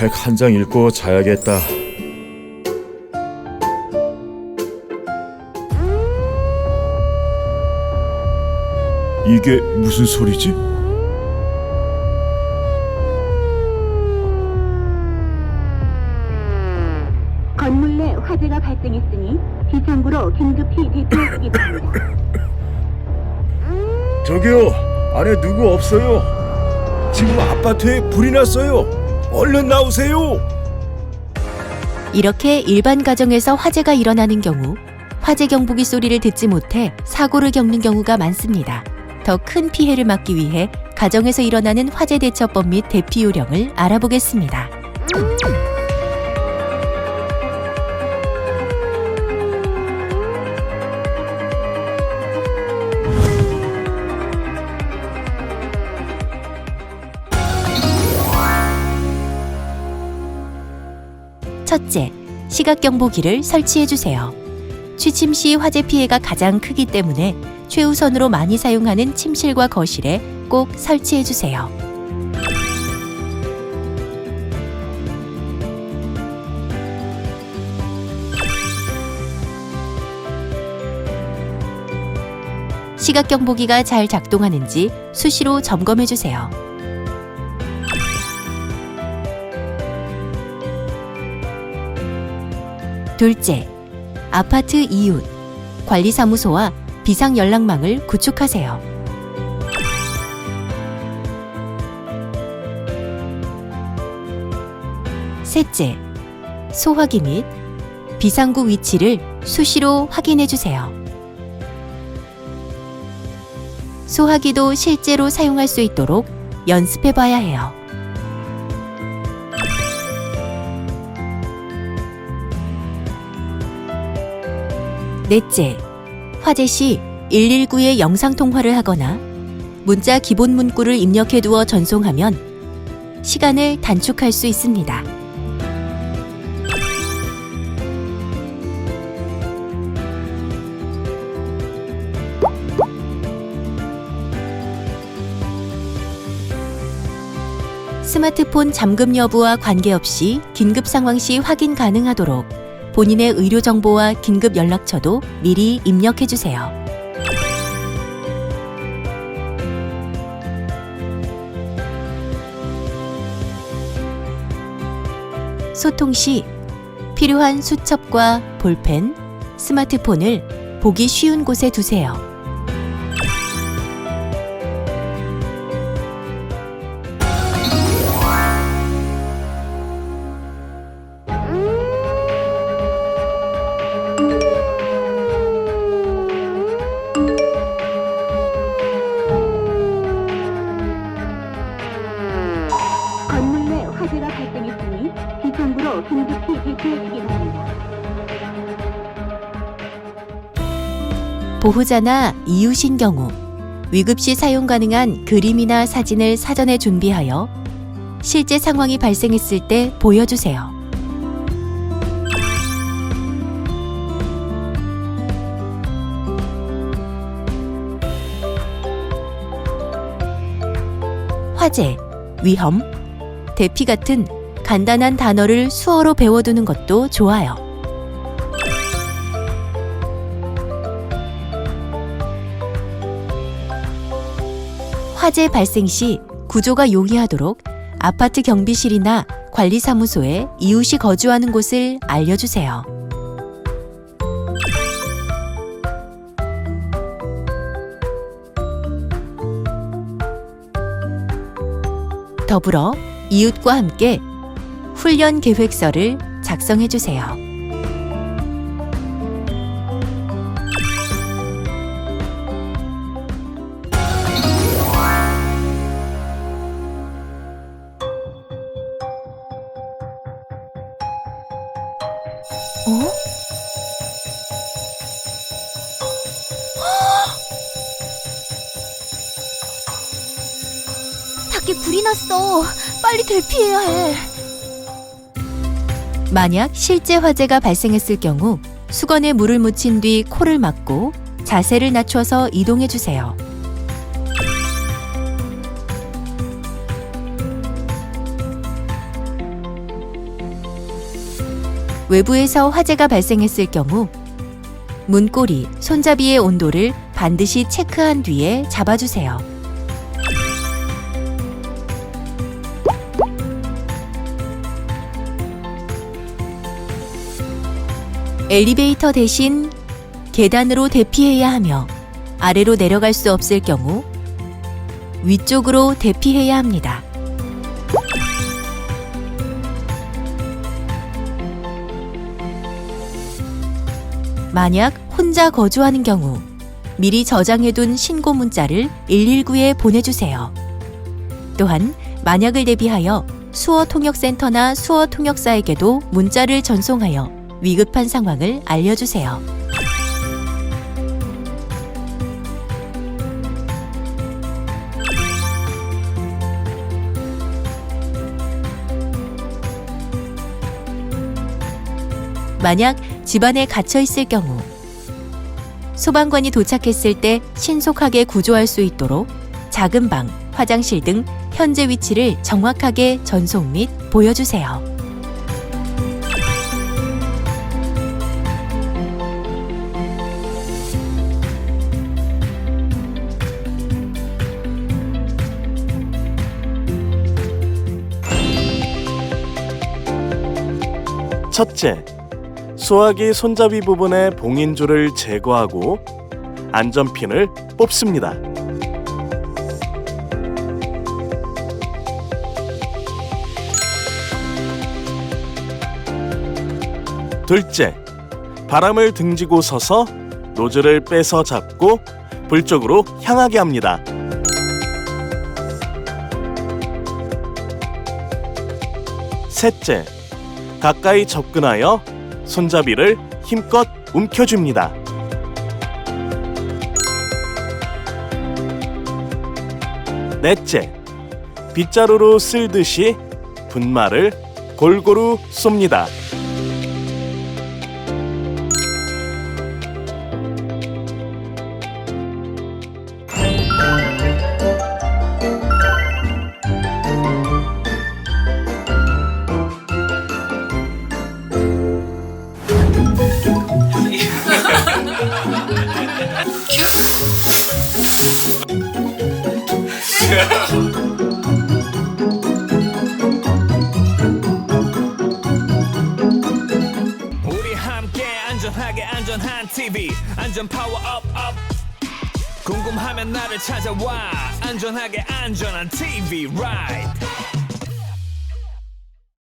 책 한 장 읽고 자야겠다. 이게 무슨 소리지? 건물 내 화재가 발생했으니 비상구로 긴급히 대피하시기 바랍니다. 저기요, 안에 누구 없어요? 지금 아파트에 불이 났어요. 얼른 나오세요. 이렇게 일반 가정에서 화재가 일어나는 경우 화재 경보기 소리를 듣지 못해 사고를 겪는 경우가 많습니다. 더 큰 피해를 막기 위해 가정에서 일어나는 화재 대처법 및 대피 요령을 알아보겠습니다. 첫째, 시각 경보기를 설치해 주세요. 취침 시 화재 피해가 가장 크기 때문에 최우선으로 많이 사용하는 침실과 거실에 꼭 설치해 주세요. 시각 경보기가 잘 작동하는지 수시로 점검해 주세요. 둘째, 아파트 이웃, 관리사무소와 비상 연락망을 구축하세요. 셋째, 소화기 및 비상구 위치를 수시로 확인해 주세요. 소화기도 실제로 사용할 수 있도록 연습해 봐야 해요. 넷째, 화재 시 119에 영상 통화를 하거나 문자 기본 문구를 입력해 두어 전송하면 시간을 단축할 수 있습니다. 스마트폰 잠금 여부와 관계없이 긴급 상황 시 확인 가능하도록 본인의 의료 정보와 긴급 연락처도 미리 입력해 주세요. 소통 시 필요한 수첩과 볼펜, 스마트폰을 보기 쉬운 곳에 두세요. 보호자나 이웃인 경우 위급 시 사용 가능한 그림이나 사진을 사전에 준비하여 실제 상황이 발생했을 때 보여주세요. 화재, 위험, 대피 같은 간단한 단어를 수어로 배워두는 것도 좋아요. 화재 발생 시 구조가 용이하도록 아파트 경비실이나 관리사무소에 이웃이 거주하는 곳을 알려주세요. 더불어 이웃과 함께 훈련 계획서를 작성해 주세요. 어? 밖에 불이 났어. 빨리 대피해야 해. 만약 실제 화재가 발생했을 경우 수건에 물을 묻힌 뒤 코를 막고 자세를 낮춰서 이동해 주세요. 외부에서 화재가 발생했을 경우 문고리, 손잡이의 온도를 반드시 체크한 뒤에 잡아주세요. 엘리베이터 대신 계단으로 대피해야 하며 아래로 내려갈 수 없을 경우 위쪽으로 대피해야 합니다. 만약 혼자 거주하는 경우 미리 저장해둔 신고 문자를 119에 보내주세요. 또한 만약을 대비하여 수어 통역센터나 수어 통역사에게도 문자를 전송하여 위급한 상황을 알려주세요. 만약 집안에 갇혀 있을 경우 소방관이 도착했을 때 신속하게 구조할 수 있도록 작은 방, 화장실 등 현재 위치를 정확하게 전송 및 보여주세요. 첫째, 소화기 손잡이 부분의 봉인줄을 제거하고 안전핀을 뽑습니다. 둘째, 바람을 등지고 서서 노즐을 빼서 잡고 불 쪽으로 향하게 합니다. 셋째, 가까이 접근하여 손잡이를 힘껏 움켜줍니다. 넷째, 빗자루로 쓸듯이 분말을 골고루 쏩니다. TV. 안전 파워 업 업 궁금하면 나를 찾아와. 안전하게 안전한 TV right